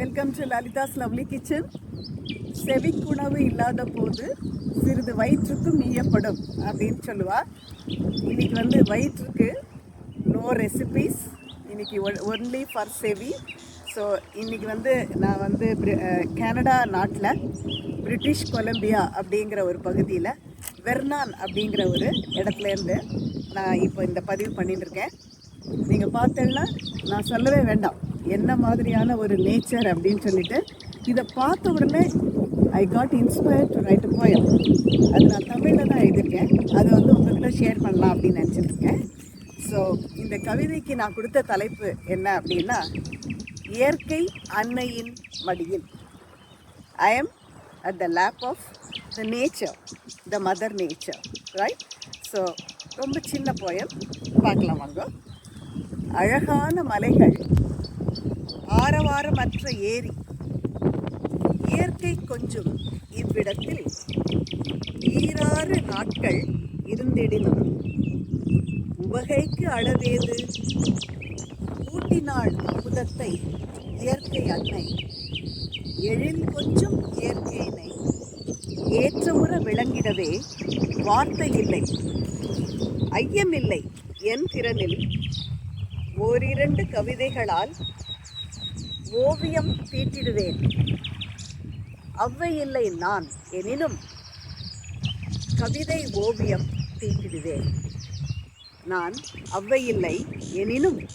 Welcome to Lalitha's lovely kitchen செவிக்குணவு இல்லாத போது சிறிது வயிற்றுக்கும் ஈயப்படும் அப்படின்னு சொல்லுவாள் இன்னைக்கு வந்து வயிற்றுக்கு நோ ரெசிபீஸ் இன்னைக்கு ஒன்லி ஃபார் செவி. ஸோ இன்னைக்கு வந்து நான் வந்து கனடா நாட்டில் பிரிட்டிஷ் கொலம்பியா அப்படிங்கிற ஒரு பகுதியில் வெர்னான் அப்படிங்கிற ஒரு இடத்துலேருந்து நான் இப்போ இந்த பதிவு பண்ணிட்டுருக்கேன் நீங்கள் பார்த்தேன்னா நான் சொல்லவே வேண்டாம். என்ன மாதிரியான ஒரு நேச்சர் அப்படின்னு சொல்லிட்டு இதை பார்த்த உடனே I got inspire to write poem அது நான் தமிழில் தான் எழுதியிருக்கேன். அதை வந்து உங்கள்கிட்ட ஷேர் பண்ணலாம் அப்படின்னு நினச்சிருக்கேன் ஸோ இந்த கவிதைக்கு நான் கொடுத்த தலைப்பு என்ன அப்படின்னா இயற்கை அன்னையின் மடியில். I am at the lap of the nature the mother nature right so ரொம்ப சின்ன போயம் பார்க்கலாம் வாங்க. அழகான மலைகள். ஆரவாரமற்ற ஏரி. இயற்கை கொஞ்சம் இவ்விடத்தில் ஈராறு நாட்கள் இருந்திடினும். உவகைக்கு அளவேது. கூட்டினாள் அமுதத்தை இயற்கை அன்னை. எழில் கொஞ்சம் இயற்கையினை ஏற்றமுற விளங்கிடவே வார்த்தை இல்லை. ஐயமில்லை என் திறனில். ஓரிரண்டு கவிதைகளால் ஓவியம் தீட்டிடுவேன். அவ்வையில்லை நான் எனினும் கவிதை ஓவியம் தீட்டிடுவேன். நான் அவ்வையில்லை எனினும்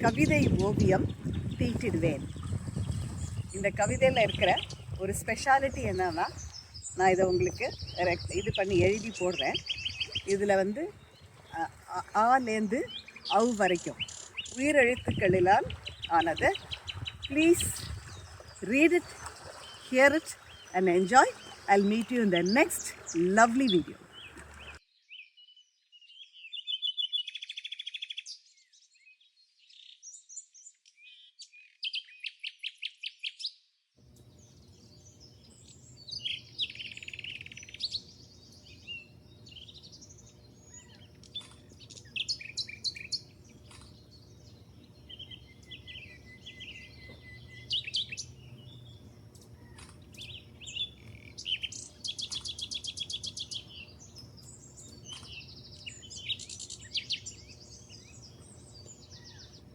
கவிதை ஓவியம் தீட்டிடுவேன். இந்த கவிதையில் இருக்கிற ஒரு ஸ்பெஷாலிட்டி என்னன்னா நான் இதை உங்களுக்கு ரெக்- இது பண்ணி எழுதி போடுறேன். இதில் வந்து அ- ஆலேந்து அவ் வரைக்கும். உயிரெழுத்துக்களிலால் ஆனது Please read it, hear it and enjoy. I'll meet you in the next lovely video.